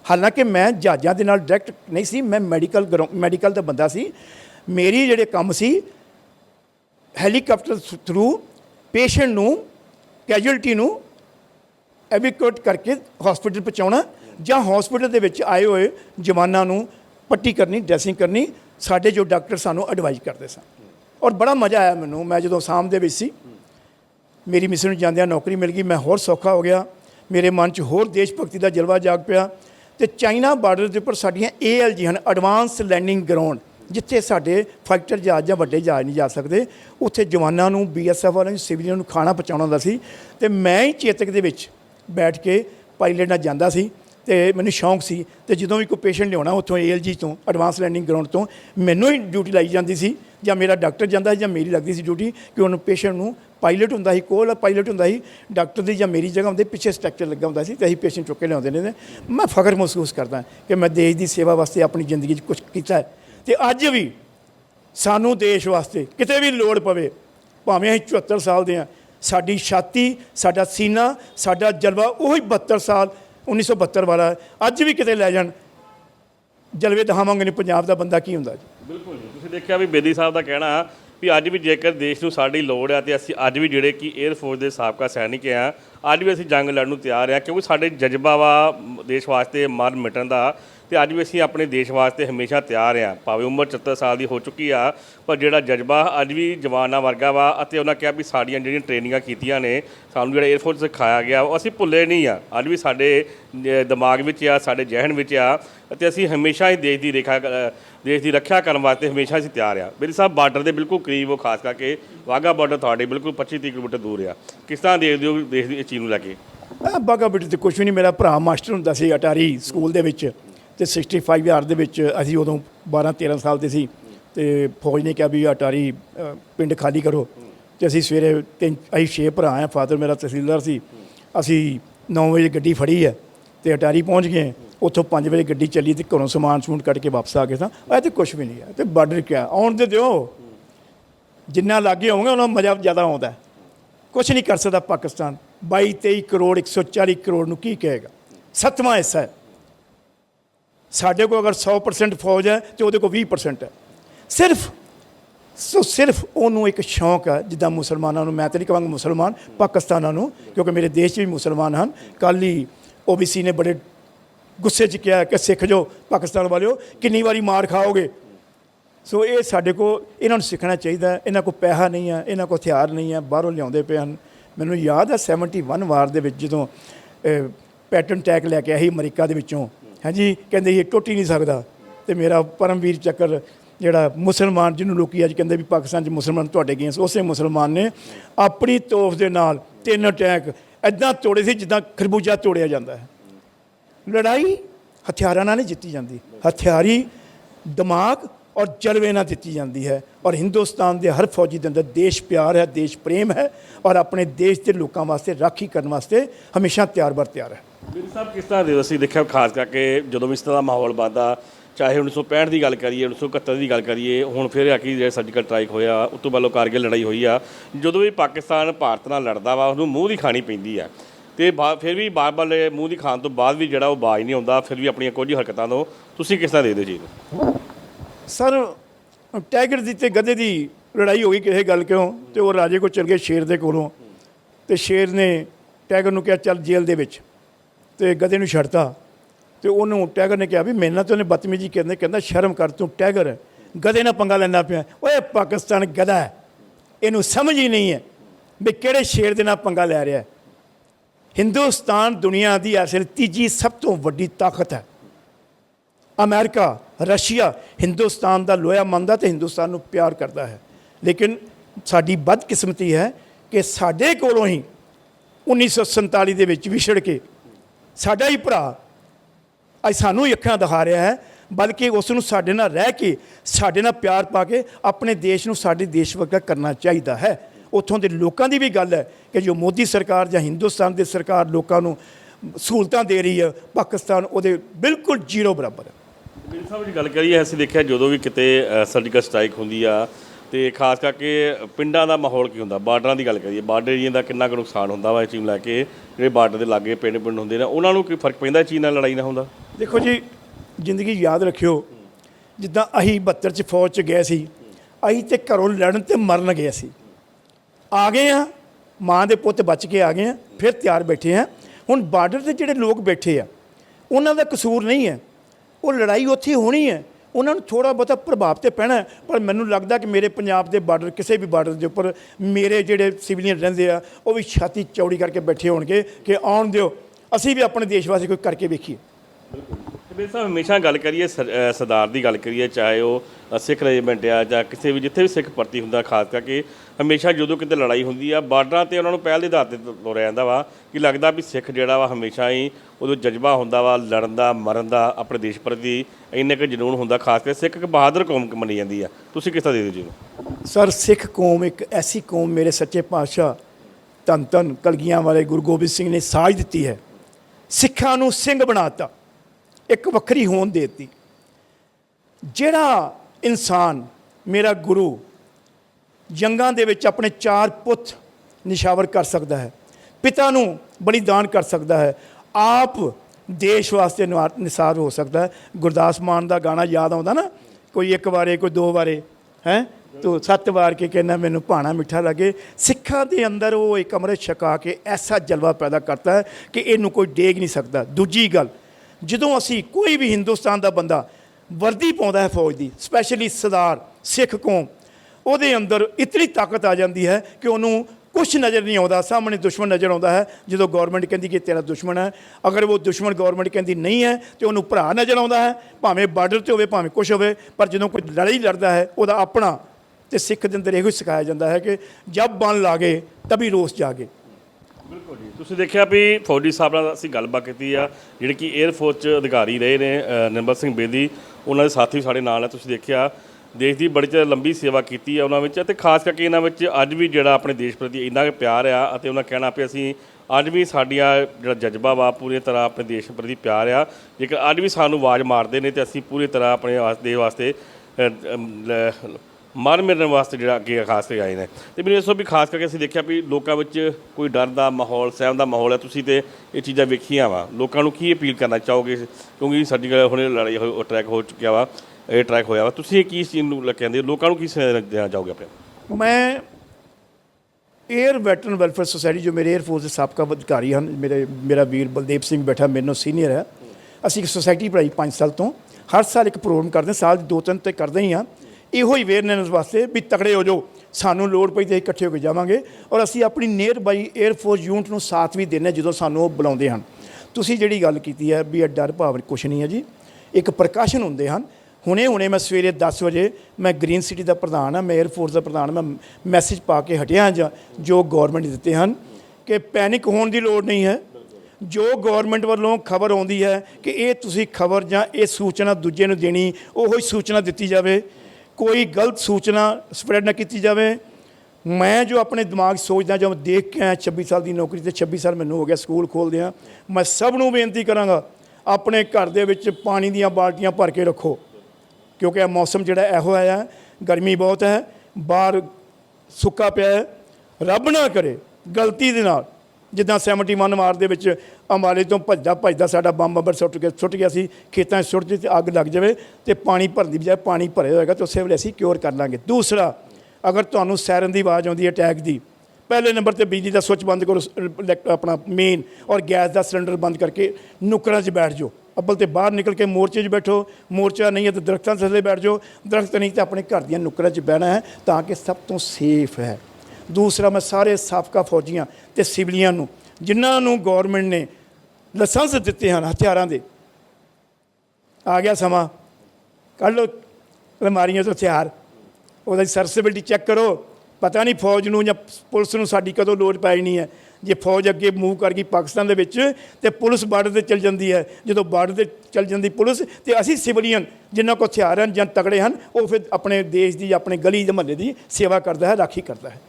ਹਾਲਾਂਕਿ ਮੈਂ ਜਹਾਜ਼ਾਂ ਦੇ ਨਾਲ ਡਾਇਰੈਕਟ ਨਹੀਂ ਸੀ, ਮੈਂ ਮੈਡੀਕਲ ਮੈਡੀਕਲ ਦਾ ਬੰਦਾ ਸੀ। ਮੇਰੀ ਜਿਹੜੇ ਕੰਮ ਸੀ ਹੈਲੀਕਾਪਟਰ ਥਰੂ ਪੇਸ਼ੈਂਟ ਨੂੰ ਕੈਜੁਅਲਟੀ ਨੂੰ ਐਵੀਕੂਏਟ ਕਰਕੇ ਹਸਪੀਟਲ ਪਹੁੰਚਾਉਣਾ ਜਾਂ ਹਸਪੀਟਲ ਦੇ ਵਿੱਚ ਆਏ ਹੋਏ ਜਵਾਨਾਂ ਨੂੰ ਪੱਟੀ ਕਰਨੀ ਡਰੈਸਿੰਗ ਕਰਨੀ, ਸਾਡੇ ਜੋ ਡਾਕਟਰ ਸਾਨੂੰ ਐਡਵਾਈਸ ਕਰਦੇ ਸਨ। ਔਰ ਬੜਾ ਮਜ਼ਾ ਆਇਆ ਮੈਨੂੰ। ਮੈਂ ਜਦੋਂ ਆਸਾਮ ਦੇ ਵਿੱਚ ਸੀ, ਮੇਰੀ ਮਿਸਰ ਨੂੰ ਜਾਂਦਿਆਂ ਨੌਕਰੀ ਮਿਲ ਗਈ। ਮੈਂ ਹੋਰ ਸੌਖਾ ਹੋ ਗਿਆ। ਮੇਰੇ ਮਨ 'ਚ ਹੋਰ ਦੇਸ਼ ਭਗਤੀ ਦਾ ਜਲਵਾ ਜਾਗ ਪਿਆ। ਤੇ ਚਾਈਨਾ ਬਾਰਡਰ ਦੇ ਉੱਪਰ ਸਾਡੀਆਂ ਏਐਲਜੀ ਹਨ ਐਡਵਾਂਸ ਲੈਂਡਿੰਗ ਗਰਾਊਂਡ ਜਿੱਥੇ ਸਾਡੇ ਫਾਈਟਰ ਜਹਾਜ਼ ਜਾਂ ਵੱਡੇ ਜਹਾਜ਼ ਨਹੀਂ ਜਾ ਸਕਦੇ। ਉੱਥੇ ਜਵਾਨਾਂ ਨੂੰ ਬੀਐਸਐਫ ਵਾਲਿਆਂ ਨੂੰ, ਸਿਵਲੀਅਨ ਨੂੰ ਖਾਣਾ ਪਹੁੰਚਾਉਣਾ ਹੁੰਦਾ ਸੀ। ਤੇ ਮੈਂ ਹੀ ਚੇਤਕ ਦੇ ਵਿੱਚ ਬੈਠ ਕੇ ਪਾਇਲਟ ਨਾਲ ਜਾਂਦਾ ਸੀ ਤੇ ਮੈਨੂੰ ਸ਼ੌਂਕ ਸੀ। ਤੇ ਜਦੋਂ ਵੀ ਕੋਈ ਪੇਸ਼ੈਂਟ ਲਿਆਉਣਾ ਉੱਥੋਂ ਏਐਲਜੀ ਤੋਂ ਐਡਵਾਂਸ ਲੈਂਡਿੰਗ ਗਰਾਊਂਡ ਤੋਂ, ਮੈਨੂੰ ਹੀ ਡਿਊਟੀ ਲਾਈ ਜਾਂਦੀ ਸੀ ਜਾਂ ਮੇਰਾ ਡਾਕਟਰ ਜਾਂਦਾ ਸੀ ਜਾਂ ਮੇਰੀ ਲੱਗਦੀ ਸੀ ਡਿਊਟੀ ਕਿ ਉਹਨੂੰ ਪੇਸ਼ੈਂਟ ਨੂੰ ਪਾਇਲਟ ਹੁੰਦਾ ਸੀ, ਕੋਲ ਪਾਇਲਟ ਹੁੰਦਾ ਸੀ, ਡਾਕਟਰ ਦੀ ਜਾਂ ਮੇਰੀ ਜਗ੍ਹਾ ਹੁੰਦੀ, ਪਿੱਛੇ ਸਟ੍ਰਕਚਰ ਲੱਗਾ ਹੁੰਦਾ ਸੀ ਤੇ ਅਸੀਂ ਪੇਸ਼ੈਂਟ ਚੁੱਕ ਕੇ ਲਿਆਉਂਦੇ ਨੇ ਮੈਂ ਫਖਰ ਮਹਿਸੂਸ ਕਰਦਾ ਕਿ ਮੈਂ ਦੇਸ਼ ਦੀ ਸੇਵਾ ਵਾਸਤੇ ਆਪਣੀ ਜ਼ਿੰਦਗੀ 'ਚ ਕੁਝ ਕੀਤਾ ਹੈ। ਤੇ ਅੱਜ ਵੀ ਸਾਨੂੰ ਦੇਸ਼ ਵਾਸਤੇ ਕਿਤੇ ਵੀ ਲੋੜ ਪਵੇ, ਭਾਵੇਂ ਅਸੀਂ 74 ਸਾਲ ਦੇ ਆ ਸਾਡੀ ਛਾਤੀ, ਸਾਡਾ ਸੀਨਾ, ਸਾਡਾ ਜਲਵਾ ਉਹੀ 72 ਸਾਲ 1972 ਵਾਲਾ ਅੱਜ ਵੀ ਕਿਤੇ ਲੈ ਜਾਣ, ਜਲਵੇ ਦਹਾਵਾਂਗੇ ਨਹੀਂ, ਪੰਜਾਬ ਦਾ ਬੰਦਾ ਕੀ ਹੁੰਦਾ ਜੀ? ਬਿਲਕੁਲ ਜੀ। ਤੁਸੀਂ ਦੇਖਿਆ ਵੀ ਬੇਦੀ ਸਾਹਿਬ ਦਾ ਕਹਿਣਾ ਵੀ ਅੱਜ ਵੀ ਜੇਕਰ ਦੇਸ਼ ਨੂੰ ਸਾਡੀ ਲੋੜ ਆ ਤੇ ਅਸੀਂ ਅੱਜ ਵੀ ਜਿਹੜੇ ਕਿ 에ਅਰ ਫੋਰਸ ਦੇ ਸਾਬਕਾ ਸੈਨਿਕ ਆ, ਅੱਜ ਵੀ ਅਸੀਂ ਜੰਗ ਲੜਨ ਨੂੰ ਤਿਆਰ ਆ, ਕਿਉਂਕਿ ਸਾਡੇ ਜਜ਼ਬਾ ਵਾ ਦੇਸ਼ ਵਾਸਤੇ ਮਰ ਮਿਟਣ ਦਾ। ਤੇ ਅੱਜ ਵੀ ਅਸੀਂ ਆਪਣੇ ਦੇਸ਼ ਵਾਸਤੇ ਹਮੇਸ਼ਾ ਤਿਆਰ ਆ ਭਾਵੇਂ ਉਮਰ 74 ਸਾਲ ਦੀ ਹੋ ਚੁੱਕੀ ਆ ਪਰ ਜਿਹੜਾ ਜਜ਼ਬਾ ਅੱਜ ਵੀ ਜਵਾਨਾਂ ਵਰਗਾ ਵਾ ਅਤੇ ਉਹਨਾਂ ਕਿਹਾ ਵੀ ਸਾਡੀਆਂ ਜਿਹੜੀਆਂ ਟ੍ਰੇਨਿੰਗਾਂ ਕੀਤੀਆਂ ਨੇ ਸਾਨੂੰ ਜਿਹੜਾ 에ਅਰ ਸਿਖਾਇਆ ਗਿਆ ਉਹ ਅਸੀਂ ਭੁੱਲੇ ਨਹੀਂ ਆ। ਅੱਜ ਵੀ ਸਾਡੇ ਦਿਮਾਗ ਵਿੱਚ ਆ ਸਾਡੇ ਜ਼ਿਹਨ ਵਿੱਚ ਆ ਅਤੇ ਅਸੀਂ ਹਮੇਸ਼ਾ ਹੀ ਦੇਸ਼ ਦੀ ਰੇਖਾ ਅ, ਦੇਸ਼ ਦੀ ਰੱਖਿਆ ਕਰਨ ਵਾਸਤੇ ਹਮੇਸ਼ਾ ਅਸੀਂ ਤਿਆਰ ਆ ਮੇਰੀ ਸਾਹਿਬ ਬਾਰਡਰ ਦੇ ਬਿਲਕੁਲ ਕਰੀਬ ਉਹ ਖਾਸ ਕਰਕੇ ਵਾਹਗਾ ਬਾਰਡਰ ਤੁਹਾਡੇ ਬਿਲਕੁਲ 25 ਤੀਹ ਕਿਲੋਮੀਟਰ ਦੂਰ ਆ। ਕਿਸ ਤਰ੍ਹਾਂ ਦੇਖਦੇ ਹੋ ਦੇਸ਼ ਦੀ ਇਸ ਚੀਜ਼ ਨੂੰ ਲੈ ਕੇ? ਮੈਂ ਬਾਗਾ ਬਿਟ ਤੇ ਕੁਛ ਵੀ ਨਹੀਂ ਮੇਰਾ ਭਰਾ ਮਾਸਟਰ ਹੁੰਦਾ ਸੀ ਅਟਾਰੀ ਸਕੂਲ ਦੇ ਵਿੱਚ। ਤੇ 65 ਯਾਰ ਦੇ ਵਿੱਚ ਅਸੀਂ ਉਦੋਂ 12 13 ਸਾਲ ਦੇ ਸੀ ਤੇ ਫੌਜ ਨੇ ਕਿਹਾ ਵੀ ਅਟਾਰੀ ਪਿੰਡ ਖਾਲੀ ਕਰੋ ਤੇ ਅਸੀਂ ਸਵੇਰੇ ਤਿੰਨ, ਅਸੀਂ ਛੇ ਭਰਾ ਆ ਫਾਦਰ ਮੇਰਾ ਤਹਿਸੀਲਦਾਰ ਸੀ। ਅਸੀਂ 9 ਵਜੇ ਗੱਡੀ ਫੜੀ ਹੈ ਤੇ ਅਟਾਰੀ ਪਹੁੰਚ ਗਏ। ਉੱਥੋਂ 5 ਵਜੇ ਗੱਡੀ ਚੱਲੀ ਤੇ ਘਰੋਂ ਸਮਾਨ ਸਮੂਨ ਕੱਢ ਕੇ ਵਾਪਸ ਆ ਗਏ ਤਾਂ ਇਹ ਤੇ ਕੁਛ ਵੀ ਨਹੀਂ ਹੈ ਤੇ ਬਾਰਡਰ ਕਿਆ ਆਉਣ ਦੇ ਦਿਓ। ਜਿੰਨਾ ਲਾਗੇ ਹੋਵਾਂਗੇ, ਉਹਨਾਂ ਮਜ਼ਾ ਜ਼ਿਆਦਾ ਆਉਂਦਾ ਹੈ। ਕੁਛ ਨਹੀਂ ਕਰ ਸਕਦਾ ਪਾਕਿਸਤਾਨ। 22 23 ਕਰੋੜ 140 ਕਰੋੜ ਨੂੰ ਕੀ ਕਹੇਗਾ? ਸੱਤਵਾਂ ਹਿੱਸਾ ਹੈ। ਸਾਡੇ ਕੋਲ ਅਗਰ 100% ਫੌਜ ਹੈ ਤੇ ਉਹਦੇ ਕੋਲ 20% ਹੈ। ਸਿਰਫ, ਸੋ ਸਿਰਫ ਉਹਨੂੰ ਇੱਕ ਸ਼ੌਂਕ ਹੈ, ਜਿੱਦਾਂ ਮੁਸਲਮਾਨਾਂ ਨੂੰ, ਮੈਂ ਤਾਂ ਨਹੀਂ ਕਹਾਂਗਾ ਮੁਸਲਮਾਨ, ਪਾਕਿਸਤਾਨਾਂ ਨੂੰ, ਕਿਉਂਕਿ ਮੇਰੇ ਦੇਸ਼ 'ਚ ਵੀ ਮੁਸਲਮਾਨ ਹਨ। ਕੱਲ੍ਹ ਹੀ ਓਬੀਸੀ ਨੇ ਬੜੇ ਗੁੱਸੇ 'ਚ ਕਿਹਾ ਕਿ ਸਿੱਖ ਜੋ ਪਾਕਿਸਤਾਨ ਵਾਲਿਓ, ਕਿੰਨੀ ਵਾਰੀ ਮਾਰ ਖਾਓਗੇ? ਸੋ ਇਹ ਸਾਡੇ ਕੋ ਇਹਨਾਂ ਨੂੰ ਸਿੱਖਣਾ ਚਾਹੀਦਾ ਇਹਨਾਂ ਕੋ ਪੈਸਾ ਨਹੀਂ ਹੈ, ਇਹਨਾਂ ਕੋ ਹਥਿਆਰ ਨਹੀਂ ਹੈ, ਬਾਹਰੋਂ ਲਿਆਉਂਦੇ ਪਏ ਹਨ। ਮੈਨੂੰ ਯਾਦ ਹੈ 71 ਵਾਰ ਦੇ ਵਿੱਚ ਜਦੋਂ ਪੈਟਰਨ ਟੈਕ ਲੈ ਕੇ ਆਈ ਅਮਰੀਕਾ ਦੇ ਵਿੱਚੋਂ। ਹਾਂਜੀ, ਕਹਿੰਦੇ ਇਹ ਟੁੱਟ ਹੀ ਨਹੀਂ ਸਕਦਾ। ਤੇ ਮੇਰਾ ਪਰਮਵੀਰ ਚੱਕਰ ਜਿਹੜਾ ਮੁਸਲਮਾਨ ਜਿਹਨੂੰ ਲੋਕੀ ਅੱਜ ਕਹਿੰਦੇ ਵੀ ਪਾਕਿਸਤਾਨ 'ਚ ਮੁਸਲਮਾਨ ਤੁਹਾਡੇ ਗਏ ਉਸੇ ਮੁਸਲਮਾਨ ਨੇ ਆਪਣੀ ਤੋਫ ਦੇ ਨਾਲ ਤਿੰਨ ਟੈਂਕ ਐਦਾਂ ਤੋੜੇ ਸੀ ਜਿੱਦਾਂ ਖਰਬੂਜਾ ਤੋੜਿਆ ਜਾਂਦਾ ਹੈ। ਲੜਾਈ ਹਥਿਆਰਾਂ ਨਾਲ ਨਹੀਂ ਜਿੱਤੀ ਜਾਂਦੀ। ਹਥਿਆਰੀ, ਦਿਮਾਗ ਔਰ ਜਲਵੇ ਨਾਲ ਦਿੱਤੀ ਜਾਂਦੀ ਹੈ। ਔਰ ਹਿੰਦੁਸਤਾਨ ਦੇ ਹਰ ਫੌਜੀ ਦੇ ਅੰਦਰ ਦੇਸ਼ ਪਿਆਰ ਹੈ, ਦੇਸ਼ ਪ੍ਰੇਮ ਹੈ ਔਰ ਆਪਣੇ ਦੇਸ਼ ਦੇ ਲੋਕਾਂ ਵਾਸਤੇ, ਰਾਖੀ ਕਰਨ ਵਾਸਤੇ ਹਮੇਸ਼ਾ ਤਿਆਰ ਬਰ ਤਿਆਰ ਹੈ। ਮੇਰੀ ਸਾਹਿਬ ਕਿਸ ਤਰ੍ਹਾਂ ਦੇ ਅਸੀਂ ਦੇਖਿਆ, ਖਾਸ ਕਰਕੇ ਜਦੋਂ ਵੀ ਇਸ ਤਰ੍ਹਾਂ ਦਾ ਮਾਹੌਲ ਬਣਦਾ ਚਾਹੇ 1965 ਦੀ ਗੱਲ ਕਰੀਏ 1971 ਦੀ ਗੱਲ ਕਰੀਏ, ਹੁਣ ਫਿਰ ਆ ਕਿ ਜਿਹੜਾ ਸਰਜੀਕਲ ਸਟ੍ਰਾਈਕ ਹੋਇਆ, ਉਸ ਤੋਂ ਬਾਅਦ ਕਾਰਗਿਲ ਲੜਾਈ ਹੋਈ ਆ। ਜਦੋਂ ਵੀ ਪਾਕਿਸਤਾਨ ਭਾਰਤ ਨਾਲ ਲੜਦਾ ਵਾ, ਉਹਨੂੰ ਮੂੰਹ ਦੀ ਖਾਣੀ ਪੈਂਦੀ ਆ। ਤੇ ਬਾ- ਫਿਰ ਵੀ ਬਾਰ-ਬਾਰ ਮੂੰਹ ਦੀ ਖਾਣ ਤੋਂ ਬਾਅਦ ਵੀ ਜਿਹੜਾ ਉਹ ਬਾਜ ਨਹੀਂ ਆਉਂਦਾ, ਫਿਰ ਵੀ ਆਪਣੀਆਂ ਕੁਝ ਹਰਕਤਾਂ ਤੋਂ ਤੁਸੀਂ ਕਿਸ ਤਰ੍ਹਾਂ ਦੇ ਦਿਓ ਜੀ ਸਰ, ਟਾਈਗਰ ਦੀ ਤੇ ਗਧੇ ਦੀ ਲੜਾਈ ਹੋ ਗਈ, ਕਿਸੇ ਗੱਲ ਕਿਉਂ? ਤੇ ਉਹ ਰਾਜੇ ਕੋਲ ਚਲ ਗਏ ਸ਼ੇਰ ਦੇ ਕੋਲੋਂ। ਤੇ ਸ਼ੇਰ ਨੇ ਟਾਈਗਰ ਨੂੰ ਕਿਹਾ, ਚੱਲ ਜੇਲ੍ਹ ਦੇ ਵਿੱਚ। ਤੇ ਗਧੇ ਨੂੰ ਛੱਡਤਾ ਤੇ ਉਹਨੂੰ ਟਾਈਗਰ ਨੇ ਕਿਹਾ ਵੀ ਮੇਰੇ ਨਾਲ ਤੇ ਉਹਨੇ ਬਦਤਮੀਜੀ ਕਹਿੰਦੇ ਕਹਿੰਦਾ ਸ਼ਰਮ ਕਰ, ਤੂੰ ਟਾਈਗਰ ਹੈ। ਗਧੇ ਨਾਲ ਪੰਗਾ ਲੈਂਦਾ ਪਿਆ। ਓਏ, ਪਾਕਿਸਤਾਨ ਗਧਾ ਹੈ। ਇਹਨੂੰ ਸਮਝ ਹੀ ਨਹੀਂ ਹੈ ਵੀ ਕਿਹੜੇ ਸ਼ੇਰ ਦੇ ਨਾਲ ਪੰਗਾ ਲੈ ਰਿਹਾ ਹੈ। ਹਿੰਦੁਸਤਾਨ ਦੁਨੀਆ ਦੀ ਅਸਲ ਤੀਜੀ ਸਭ ਤੋਂ ਵੱਡੀ ਤਾਕਤ ਹੈ। ਅਮਰੀਕਾ, ਰਸ਼ੀਆ, ਹਿੰਦੁਸਤਾਨ ਦਾ ਲੋਹਾ ਮੰਨਦਾ ਤੇ ਹਿੰਦੁਸਤਾਨ ਨੂੰ ਪਿਆਰ ਕਰਦਾ ਹੈ। ਲੇਕਿਨ ਸਾਡੀ ਬਦਕਿਸਮਤੀ ਹੈ ਕਿ ਸਾਡੇ ਕੋਲੋਂ ਹੀ 1947 ਦੇ ਵਿੱਚ ਵਿਛੜ ਕੇ ਸਾਡਾ ਹੀ ਭਰਾ। ਅੱਜ ਸਾਨੂੰ ਹੀ ਅੱਖਾਂ ਦਿਖਾ ਰਿਹਾ ਹੈ, ਬਲਕਿ ਉਸ ਨੂੰ ਸਾਡੇ ਨਾਲ ਰਹਿ ਕੇ, ਸਾਡੇ ਨਾਲ ਪਿਆਰ ਪਾ ਕੇ ਆਪਣੇ ਦੇਸ਼ ਨੂੰ ਸਾਡੇ ਦੇਸ਼ ਵਰਗਾ ਕਰਨਾ ਚਾਹੀਦਾ ਹੈ। ਉੱਥੋਂ ਦੇ ਲੋਕਾਂ ਦੀ ਵੀ ਗੱਲ ਹੈ ਕਿ ਜੋ ਮੋਦੀ ਸਰਕਾਰ ਜਾਂ ਹਿੰਦੁਸਤਾਨ ਦੀ ਸਰਕਾਰ ਲੋਕਾਂ ਨੂੰ ਸਹੂਲਤਾਂ ਦੇ ਰਹੀ ਹੈ, ਪਾਕਿਸਤਾਨ ਉਹਦੇ ਬਿਲਕੁਲ ਜ਼ੀਰੋ ਬਰਾਬਰ ਹੈ। ਮੇਰੇ ਸਾਹਿਬ ਜੀ ਗੱਲ ਕਰੀਏ, ਅਸੀਂ ਦੇਖਿਆ ਜਦੋਂ ਵੀ ਕਿਤੇ ਸਰਜੀਕਲ ਸਟ੍ਰਾਈਕ ਹੁੰਦੀ ਆ ਤੇ ਖਾਸ ਕਰਕੇ ਪਿੰਡਾਂ ਦਾ ਮਾਹੌਲ ਕੀ ਹੁੰਦਾ? ਬਾਰਡਰਾਂ ਦੀ ਗੱਲ ਕਰੀਏ, ਬਾਰਡਰ ਏਰੀਆ ਦਾ ਕਿੰਨਾ ਕੁ ਨੁਕਸਾਨ ਹੁੰਦਾ ਵਾ ਇਸ ਚੀਜ਼ ਨੂੰ ਲੈ ਕੇ? ਜਿਹੜੇ ਬਾਰਡਰ ਦੇ ਲਾਗੇ ਪਿੰਡ ਪਿੰਡ ਹੁੰਦੇ ਨੇ, ਉਹਨਾਂ ਨੂੰ ਕੀ ਫ਼ਰਕ ਪੈਂਦਾ ਚੀਜ਼ ਨਾਲ ਲੜਾਈ ਨਾ ਹੁੰਦਾ? ਦੇਖੋ ਜੀ, ਜ਼ਿੰਦਗੀ ਯਾਦ ਰੱਖਿਓ, ਜਿੱਦਾਂ ਅਸੀਂ 72 ਚ ਫੌਜ ਚ ਗਏ ਸੀ, ਅਸੀਂ ਤੇ ਘਰੋਂ ਲੜਨ ਤੇ ਮਰਨ ਗਏ ਸੀ। ਆ ਗਏ ਆ ਮਾਂ ਦੇ ਪੁੱਤ ਬਚ ਕੇ ਆ ਗਏ ਆ ਫਿਰ ਤਿਆਰ ਬੈਠੇ ਆ ਹੁਣ ਬਾਰਡਰ ਤੇ ਜਿਹੜੇ ਲੋਕ ਬੈਠੇ ਆ, ਉਹਨਾਂ ਦਾ ਕਸੂਰ ਨਹੀਂ ਹੈ। ਉਹ ਲੜਾਈ ਉੱਥੇ ਹੋਣੀ ਹੈ ਉਹਨਾਂ ਨੂੰ ਥੋੜਾ ਬਹੁਤਾ ਪ੍ਰਭਾਵ ਤੇ ਪੈਣਾ ਪਰ ਮੈਨੂੰ ਲੱਗਦਾ ਕਿ ਮੇਰੇ ਪੰਜਾਬ ਦੇ ਬਾਰਡਰ, ਕਿਸੇ ਵੀ ਬਾਰਡਰ ਦੇ ਉੱਪਰ ਮੇਰੇ ਜਿਹੜੇ ਸਿਵਲੀਅਨ ਰਹਿੰਦੇ ਆ, ਉਹ ਵੀ ਛਾਤੀ ਚੌੜੀ ਕਰਕੇ ਬੈਠੇ ਹੋਣਗੇ ਕਿ ਆਉਣ ਦਿਓ। ਅਸੀਂ ਵੀ ਆਪਣੇ ਦੇਸ਼ ਵਾਸਤੇ ਕੋਈ ਕਰਕੇ ਵੇਖੀਏ। ਤੇ ਸਾਹਿਬ, ਹਮੇਸ਼ਾ ਗੱਲ ਕਰੀਏ ਸਰ- ਸਰਦਾਰ ਦੀ ਗੱਲ ਕਰੀਏ, ਚਾਹੇ ਉਹ ਸਿੱਖ ਰੈਜੀਮੈਂਟ ਆ ਜਾਂ ਕਿਸੇ ਵੀ ਜਿੱਥੇ ਵੀ ਸਿੱਖ ਭਰਤੀ ਹੁੰਦਾ, ਖਾਸ ਕਰਕੇ ਹਮੇਸ਼ਾ ਜਦੋਂ ਕਿਤੇ ਲੜਾਈ ਹੁੰਦੀ ਆ, ਬਾਰਡਰਾਂ ਤੇ ਉਹਨਾਂ ਨੂੰ ਪਹਿਲ ਦੇ ਆਧਾਰ ਤੇ ਤੋਰਿਆ ਜਾਂਦਾ ਵਾ ਕਿ ਲੱਗਦਾ ਵੀ ਸਿੱਖ ਜਿਹੜਾ ਵਾ ਹਮੇਸ਼ਾ ਹੀ ਉਦੋਂ ਜਜ਼ਬਾ ਹੁੰਦਾ ਵਾ, ਲੜਨ ਦਾ, ਮਰਨ ਦਾ, ਆਪਣੇ ਦੇਸ਼ ਪ੍ਰਤੀ ਇੰਨੇ ਕੁ ਜਨੂਨ ਹੁੰਦਾ, ਖਾਸ ਕਰਕੇ ਸਿੱਖ ਇੱਕ ਬਹਾਦਰ ਕੌਮ ਮੰਨੀ ਜਾਂਦੀ ਆ। ਤੁਸੀਂ ਕਿਸ ਤਰ੍ਹਾਂ ਦੇ ਦਿਓ ਜੀ ਸਰ, ਸਿੱਖ ਕੌਮ ਇੱਕ ਐਸੀ ਕੌਮ ਮੇਰੇ ਸੱਚੇ ਪਾਤਸ਼ਾਹ ਧੰਨ ਧੰਨ ਕਲਗੀਆਂ ਵਾਲੇ ਗੁਰੂ ਗੋਬਿੰਦ ਸਿੰਘ ਨੇ ਸਾਜ ਦਿੱਤੀ ਹੈ। ਸਿੱਖਾਂ ਨੂੰ ਸਿੰਘ ਬਣਾਤਾ। ਇੱਕ ਵੱਖਰੀ ਹੋਣ ਦੇ ਦਿੱਤੀ। ਜਿਹੜਾ ਇਨਸਾਨ ਮੇਰਾ ਗੁਰੂ ਜੰਗਾਂ ਦੇ ਵਿੱਚ ਆਪਣੇ ਚਾਰ ਪੁੱਤ ਨਿਸ਼ਾਵਰ ਕਰ ਸਕਦਾ ਹੈ, ਪਿਤਾ ਨੂੰ ਬਲੀਦਾਨ ਕਰ ਸਕਦਾ ਹੈ, ਆਪ ਦੇਸ਼ ਵਾਸਤੇ ਨਿਵਾ- ਨਿਸਾਰ ਹੋ ਸਕਦਾ ਹੈ। ਗੁਰਦਾਸ ਮਾਨ ਦਾ ਗਾਣਾ ਯਾਦ ਆਉਂਦਾ ਨਾ, ਕੋਈ ਇੱਕ ਵਾਰੇ, ਕੋਈ ਦੋ ਵਾਰੇ, ਹੈ? ਤੋ ਸੱਤ ਵਾਰ ਕੇ ਕਹਿੰਦਾ ਮੈਨੂੰ ਭਾਣਾ ਮਿੱਠਾ ਲੱਗੇ। ਸਿੱਖਾਂ ਦੇ ਅੰਦਰ ਉਹ ਇੱਕ ਅੰਮ੍ਰਿਤ ਛਕਾ ਕੇ ਐਸਾ ਜਲਵਾ ਪੈਦਾ ਕਰਤਾ ਹੈ ਕਿ ਇਹਨੂੰ ਕੋਈ ਡੇਗ ਨਹੀਂ ਸਕਦਾ। ਦੂਜੀ ਗੱਲ ਜਦੋਂ ਅਸੀਂ ਕੋਈ ਵੀ ਹਿੰਦੁਸਤਾਨ ਦਾ ਬੰਦਾ ਵਰਦੀ ਪਾਉਂਦਾ ਹੈ ਫੌਜ ਦੀ ਸਪੈਸ਼ਲੀ ਸਰਦਾਰ, ਸਿੱਖ ਕੌਮ, ਉਹਦੇ ਅੰਦਰ ਇਤਨੀ ਤਾਕਤ ਆ ਜਾਂਦੀ ਹੈ ਕਿ ਉਹਨੂੰ ਕੁਝ ਨਜ਼ਰ ਨਹੀਂ ਆਉਂਦਾ, ਸਾਹਮਣੇ ਦੁਸ਼ਮਣ ਨਜ਼ਰ ਆਉਂਦਾ ਹੈ, ਜਦੋਂ ਗਵਰਨਮੈਂਟ ਕਹਿੰਦੀ ਕਿ ਤੇਰਾ ਦੁਸ਼ਮਣ ਹੈ, ਅਗਰ ਉਹ ਦੁਸ਼ਮਣ ਗਵਰਨਮੈਂਟ ਕਹਿੰਦੀ ਨਹੀਂ ਹੈ, ਤੇ ਉਹਨੂੰ ਭਰਾ ਨਜ਼ਰ ਆਉਂਦਾ ਹੈ, ਭਾਵੇਂ ਬਾਰਡਰ ਤੇ ਹੋਵੇ, ਭਾਵੇਂ ਕੁਝ ਹੋਵੇ, ਪਰ ਜਦੋਂ ਕੋਈ ਲੜਾਈ ਲੜਦਾ ਹੈ, ਉਹਦਾ ਆਪਣਾ ਤੇ ਸਿੱਖ ਦੇ ਅੰਦਰ ਇਹੋ ਹੀ ਸਿਖਾਇਆ ਜਾਂਦਾ ਹੈ ਕਿ ਜਬ ਬਨ ਲਾਗੇ, ਤਬੀ ਰੋਸ ਜਾਗੇ। ਬਿਲਕੁਲ ਜੀ। ਤੁਸੀਂ ਦੇਖਿਆ ਵੀ ਫੌਜੀ ਸਾਹਿਬ ਨਾਲ ਅਸੀਂ ਗੱਲਬਾਤ ਕੀਤੀ ਆ ਜਿਹੜੇ ਕਿ 에ਅਰ ਫੋਰਸ ਚ ਅਧਿਕਾਰੀ ਰਹੇ ਨੇ ਅ, ਨਿਰਮਲ ਸਿੰਘ ਬੇਦੀ ਉਹਨਾਂ ਦੇ ਸਾਥੀ ਵੀ ਸਾਡੇ ਨਾਲ ਆ। ਤੁਸੀਂ ਦੇਖਿਆ ਦੇਸ਼ ਦੀ ਬੜੀ ਚਿਰ ਲੰਬੀ ਸੇਵਾ ਕੀਤੀ ਆ ਉਹਨਾਂ ਵਿੱਚ ਅਤੇ ਖਾਸ ਕਰਕੇ ਇਹਨਾਂ ਵਿੱਚ ਅੱਜ ਵੀ ਜਿਹੜਾ ਆਪਣੇ ਦੇਸ਼ ਪ੍ਰਤੀ ਇੰਨਾ ਕੁ ਪਿਆਰ ਆ ਅਤੇ ਉਹਨਾਂ ਕਹਿਣਾ ਵੀ ਅਸੀਂ ਅੱਜ ਵੀ ਸਾਡੀਆਂ ਜਿਹੜਾ ਜਜ਼ਬਾ ਵਾ ਪੂਰੀ ਤਰ੍ਹਾਂ ਆਪਣੇ ਦੇਸ਼ ਪ੍ਰਤੀ ਪਿਆਰ ਆ। ਜੇਕਰ ਅੱਜ ਵੀ ਸਾਨੂੰ ਆਵਾਜ਼ ਮਾਰਦੇ ਨੇ ਤੇ ਅਸੀਂ ਪੂਰੀ ਤਰ੍ਹਾਂ ਆਪਣੇ ਵਾਸ- ਦੇਸ਼ ਵਾਸਤੇ ਅ, ਅਮ, ਲ- ਮਰ ਮਿਲਣ ਵਾਸਤੇ ਜਿਹੜਾ ਅੱਗੇ ਖਾਸ ਕਰਕੇ ਆਏ ਨੇ। ਤੇ ਮੈਨੂੰ ਇਸ ਵੀ ਖਾਸ ਕਰਕੇ ਅਸੀਂ ਦੇਖਿਆ ਵੀ ਲੋਕਾਂ ਵਿੱਚ ਕੋਈ ਡਰ ਦਾ ਮਾਹੌਲ, ਸਹਿਮ ਦਾ ਮਾਹੌਲ ਹੈ। ਤੁਸੀਂ ਤੇ ਇਹ ਚੀਜ਼ਾਂ ਵੇਖੀਆਂ ਵਾ। ਲੋਕਾਂ ਨੂੰ ਕੀ ਅਪੀਲ ਕਰਨਾ ਚਾਹੋਗੇ? ਕਿਉਂਕਿ ਸਾਡੀ ਗੱਲ ਹੁਣੇ ਲੜਾਈ ਹੋਈ ਟਰੈਕ ਹੋ ਚੁੱਕਿਆ ਵਾ। ਇਹ ਟਰੈਕ ਹੋਇਆ ਵਾ। ਤੁਸੀਂ ਇਹ ਕੀ ਚੀਜ਼ ਨੂੰ ਲੈ ਕੇ ਆਉਂਦੇ ਹੋ? ਲੋਕਾਂ ਨੂੰ ਕੀ ਸੁਨੇਹਾ ਦੇਣਾ ਚਾਹੋਗੇ ਆਪਣੇ? ਮੈਂ 에ਅਰ ਵੈਟਰਨ ਵੈਲਫੇਅਰ ਸੁਸਾਇਟੀ ਜੋ ਮੇਰੇ 에ਅਰ ਫੋਰਸ ਦੇ ਸਾਬਕਾ ਅਧਿਕਾਰੀ ਹਨ, ਮੇਰੇ ਮੇਰਾ ਵੀਰ ਬਲਦੇਵ ਸਿੰਘ ਬੈਠਾ, ਮੇਰੇ ਨਾਲੋਂ ਸੀਨੀਅਰ ਹੈ। ਅਸੀਂ ਇੱਕ ਸੁਸਾਇਟੀ ਬਣਾਈ 5 ਸਾਲ ਤੋਂ। ਹਰ ਸਾਲ ਇੱਕ ਪ੍ਰੋਗਰਾਮ ਕਰਦੇ ਸਾਲ 'ਚ ਦੋ ਤਿੰਨ ਤੇ ਕਰਦੇ ਹੀ ਆ ਇਹੋ ਹੀ ਅਵੇਅਰਨੈਸ ਵਾਸਤੇ ਵੀ ਤਕੜੇ ਹੋ ਜਾਓ। ਸਾਨੂੰ ਲੋੜ ਪਈ ਤੇ ਅਸੀਂ ਇਕੱਠੇ ਹੋ ਕੇ ਜਾਵਾਂਗੇ ਔਰ ਅਸੀਂ ਆਪਣੀ near by air force unit ਨੂੰ ਸਾਥ ਵੀ ਦਿੰਦੇ ਹਾਂ ਜਦੋਂ ਸਾਨੂੰ ਉਹ ਬੁਲਾਉਂਦੇ ਹਨ। ਤੁਸੀਂ ਜਿਹੜੀ ਗੱਲ ਕੀਤੀ ਹੈ ਵੀ ਇਹ ਡਰ ਭਾਵ ਕੁਛ ਨਹੀਂ ਹੈ ਜੀ। ਇੱਕ ਪ੍ਰਕਾਸ਼ਨ ਹੁੰਦੇ ਹਨ। ਹੁਣੇ ਹੁਣੇ ਮੈਂ ਸਵੇਰੇ 10 ਵਜੇ ਮੈਂ ਗ੍ਰੀਨ ਸਿਟੀ ਦਾ ਪ੍ਰਧਾਨ ਹਾਂ, ਮੈਂ 에ਅਰ ਫੋਰਸ ਦਾ ਪ੍ਰਧਾਨ ਮੈਂ ਮੈਸੇਜ ਪਾ ਕੇ ਹਟਿਆ ਜਾਂ ਜੋ ਗਵਰਨਮੈਂਟ ਦਿੱਤੇ ਹਨ ਕਿ ਪੈਨਿਕ ਹੋਣ ਦੀ ਲੋੜ ਨਹੀਂ ਹੈ। ਜੋ ਗਵਰਨਮੈਂਟ ਵੱਲੋਂ ਖਬਰ ਆਉਂਦੀ ਹੈ ਕਿ ਇਹ ਤੁਸੀਂ ਖਬਰ ਜਾਂ ਇਹ ਸੂਚਨਾ ਦੂਜੇ ਨੂੰ ਦੇਣੀ, ਉਹੋ ਹੀ ਸੂਚਨਾ ਦਿੱਤੀ ਜਾਵੇ। ਕੋਈ ਗਲਤ ਸੂਚਨਾ ਸਪਰੈਡ ਨਾ ਕੀਤੀ ਜਾਵੇ। ਮੈਂ ਜੋ ਆਪਣੇ ਦਿਮਾਗ 'ਚ ਸੋਚਦਾ ਜਦੋਂ ਦੇਖ ਕੇ ਆਇਆ 26 ਸਾਲ ਦੀ ਨੌਕਰੀ ਤੇ 26 ਸਾਲ ਮੈਨੂੰ ਹੋ ਗਿਆ ਸਕੂਲ ਖੋਲ੍ਹਦੇ ਆ ਮੈਂ ਸਭ ਨੂੰ ਬੇਨਤੀ ਕਰਾਂਗਾ, ਆਪਣੇ ਘਰ ਦੇ ਵਿੱਚ ਪਾਣੀ ਦੀਆਂ ਬਾਲਟੀਆਂ ਭਰ ਕੇ ਰੱਖੋ। ਕਿਉਂਕਿ ਇਹ ਮੌਸਮ ਜਿਹੜਾ ਇਹੋ ਹੈ ਗਰਮੀ ਬਹੁਤ ਹੈ, ਬਾਹਰ ਸੁੱਕਾ ਪਿਆ ਰੱਬ ਨਾ ਕਰੇ ਗਲਤੀ ਦੇ ਨਾਲ। ਜਿੱਦਾਂ 71 ਮਾਰ ਦੇ ਵਿੱਚ ਅੰਬਾਲੇ ਤੋਂ ਭੱਜਦਾ ਭੱਜਦਾ ਸਾਡਾ ਬੰਬ ਅੰਬਰ ਸੁੱਟ ਕੇ ਸੁੱਟ ਗਿਆ ਸੀ, ਖੇਤਾਂ 'ਚ ਸੁੱਟ ਦਿੱਤੀ ਤੇ ਅੱਗ ਲੱਗ ਜਾਵੇ ਤੇ ਪਾਣੀ ਭਰਨ ਦੀ ਬਜਾਏ ਪਾਣੀ ਭਰੇ ਹੋਏਗਾ ਤੇ ਉਸੇ ਵੇਲੇ ਅਸੀਂ ਕਿਉਰ ਕਰ ਲਾਂਗੇ। ਦੂਸਰਾ, ਅਗਰ ਤੁਹਾਨੂੰ ਸੈਰਨ ਦੀ ਆਵਾਜ਼ ਆਉਂਦੀ ਹੈ ਅਟੈਕ ਦੀ, ਪਹਿਲੇ ਨੰਬਰ ਤੇ ਬਿਜਲੀ ਦਾ ਸੁੱਚ ਬੰਦ ਕਰੋ ਸ- ਆਪਣਾ ਮੇਨ ਔਰ ਗੈਸ ਦਾ ਸਿਲੰਡਰ ਬੰਦ ਕਰਕੇ ਨੁੱਕਰਾਂ 'ਚ ਬੈਠ ਜਾਓ। ਅੱਬਲ ਤੇ ਬਾਹਰ ਨਿਕਲ ਕੇ ਮੋਰਚੇ 'ਚ ਬੈਠੋ, ਮੋਰਚਾ ਨਹੀਂ ਹੈ ਤਾਂ ਦਰਖਤਾਂ ਥੱਲੇ ਬੈਠ ਜਾਓ, ਦਰਖਤ ਨਹੀਂ ਤਾਂ ਆਪਣੇ ਘਰ ਦੀਆਂ ਨੁੱਕਰਾਂ 'ਚ ਬਹਿਣਾ ਹੈ ਤਾਂ ਕਿ ਸਭ ਤੋਂ ਸੇਫ ਹੈ। ਦੂਸਰਾ ਮੈਂ ਸਾਰੇ ਸਾਬਕਾ ਫੌਜੀਆਂ ਤੇ ਸਿਵਲੀਆਂ ਨੂੰ, ਜਿਨ੍ਹਾਂ ਨੂੰ ਗਵਰਨਮੈਂਟ ਨੇ ਲਾਇਸੈਂਸ ਦਿੱਤੇ ਹਨ ਹਥਿਆਰਾਂ ਦੇ। ਆ ਗਿਆ ਸਮਾਂ। ਕੱਢ ਲਓ ਅਲਮਾਰੀਆਂ ਤੋਂ ਹਥਿਆਰ ਉਹਦਾ ਸਰਸਿਬਿਲਟੀ ਚੈੱਕ ਕਰੋ। ਪਤਾ ਨਹੀਂ ਫੌਜ ਨੂੰ ਜਾਂ ਪੁਲਿਸ ਨੂੰ ਸਾਡੀ ਕਦੋਂ ਲੋੜ ਪੈਣੀ ਹੈ। ਜੇ ਫੌਜ ਅੱਗੇ ਮੂਵ ਕਰ ਗਈ ਪਾਕਿਸਤਾਨ ਦੇ ਵਿੱਚ, ਤੇ ਪੁਲਿਸ ਬਾਰਡਰ ਤੇ ਚਲ ਜਾਂਦੀ ਹੈ। ਜਦੋਂ ਬਾਰਡਰ ਤੇ ਚਲ ਜਾਂਦੀ ਪੁਲਿਸ, ਤੇ ਅਸੀਂ ਸਿਵਲੀਅਨ ਜਿਨ੍ਹਾਂ ਕੋਲ ਹਥਿਆਰ ਹਨ ਜਾਂ ਤਗੜੇ ਹਨ, ਉਹ ਫਿਰ ਆਪਣੇ ਦੇਸ਼ ਦੀ, ਆਪਣੇ ਗਲੀ ਦੇ ਮਹੱਲੇ ਦੀ ਸੇਵਾ ਕਰਦਾ ਹੈ, ਰਾਖੀ ਕਰਦਾ ਹੈ।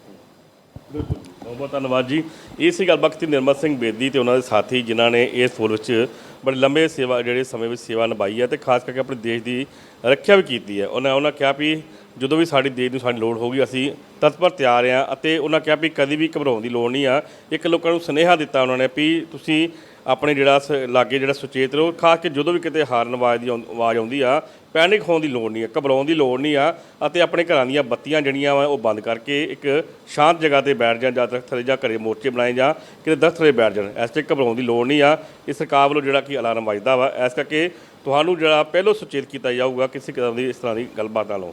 ਬਿਲਕੁਲ ਬਹੁਤ ਬਹੁਤ ਧੰਨਵਾਦ ਜੀ। ਇਹ ਸੀ ਗੱਲਬਾਤ ਕੀਤੀ ਨਿਰਮਲ ਸਿੰਘ ਬੇਦੀ ਤੇ ਉਹਨਾਂ ਦੇ ਸਾਥੀ, ਜਿਨ੍ਹਾਂ ਨੇ ਇਸ ਫੋਰਸ ਵਿੱਚ ਬੜੇ ਲੰਬੇ ਸੇਵਾ, ਜਿਹੜੇ ਸਮੇਂ ਵਿੱਚ ਸੇਵਾ ਨਿਭਾਈ ਹੈ ਤੇ ਖਾਸ ਕਰਕੇ ਆਪਣੇ ਦੇਸ਼ ਦੀ ਰੱਖਿਆ ਵੀ ਕੀਤੀ ਹੈ। ਉਹਨਾਂ ਉਹਨਾਂ ਕਿਹਾ ਵੀ ਜਦੋਂ ਵੀ ਸਾਡੀ ਦੇਸ਼ ਨੂੰ ਸਾਡੀ ਲੋੜ ਹੋਊਗੀ ਅਸੀਂ ਤਤਪਰ ਤਿਆਰ ਹਾਂ ਅਤੇ ਉਹਨਾਂ ਕਿਹਾ ਵੀ ਕਦੀ ਵੀ ਘਬਰਾਉਣ ਦੀ ਲੋੜ ਨਹੀਂ ਆ। ਇੱਕ ਲੋਕਾਂ ਨੂੰ ਸੁਨੇਹਾ ਦਿੱਤਾ ਉਹਨਾਂ ਨੇ ਵੀ ਤੁਸੀਂ ਆਪਣੇ ਜਿਹੜਾ ਸ- ਲਾਗੇ ਜਿਹੜਾ ਸੁਚੇਤ ਰਹੋ। ਖਾਸ ਕੇ ਜਦੋਂ ਵੀ ਕਿਤੇ ਹਾਰਨ ਆਵਾਜ਼ ਦੀ ਆਉਂ- ਆਵਾਜ਼ ਆਉਂਦੀ ਆ, ਪੈਨਿਕ ਹੋਣ ਦੀ ਲੋੜ ਨਹੀਂ ਆ, ਘਬਰਾਉਣ ਦੀ ਲੋੜ ਨਹੀਂ ਆ ਅਤੇ ਆਪਣੇ ਘਰਾਂ ਦੀਆਂ ਬੱਤੀਆਂ ਜਿਹੜੀਆਂ ਵਾ ਉਹ ਬੰਦ ਕਰਕੇ ਇੱਕ ਸ਼ਾਂਤ ਜਗ੍ਹਾ ਤੇ ਬੈਠ ਜਾਣ ਜਾਂ ਦਰਖਤ ਥੱਲੇ ਜਾਂ ਘਰੇ ਮੋਰਚੇ ਬਣਾਏ ਜਾਂ ਕਿਤੇ ਦਰਖਤ ਥੱਲੇ ਬੈਠ ਜਾਣ, ਇਸ ਤੇ ਘਬਰਾਉਣ ਦੀ ਲੋੜ ਨਹੀਂ ਆ। ਇਹ ਸਰਕਾਰ ਵੱਲੋਂ ਜਿਹੜਾ ਕਿ ਅਲਾਰਮ ਵੱਜਦਾ ਵਾ, ਇਸ ਕਰਕੇ ਤੁਹਾਨੂੰ ਜਿਹੜਾ ਪਹਿਲੋਂ ਸੁਚੇਤ ਕੀਤਾ ਜਾਊਗਾ, ਕਿਸੇ ਕਿਸਮ ਦੀ ਇਸ ਤਰ੍ਹਾਂ ਦੀ ਗੱਲਬਾਤ ਨਾਲੋਂ।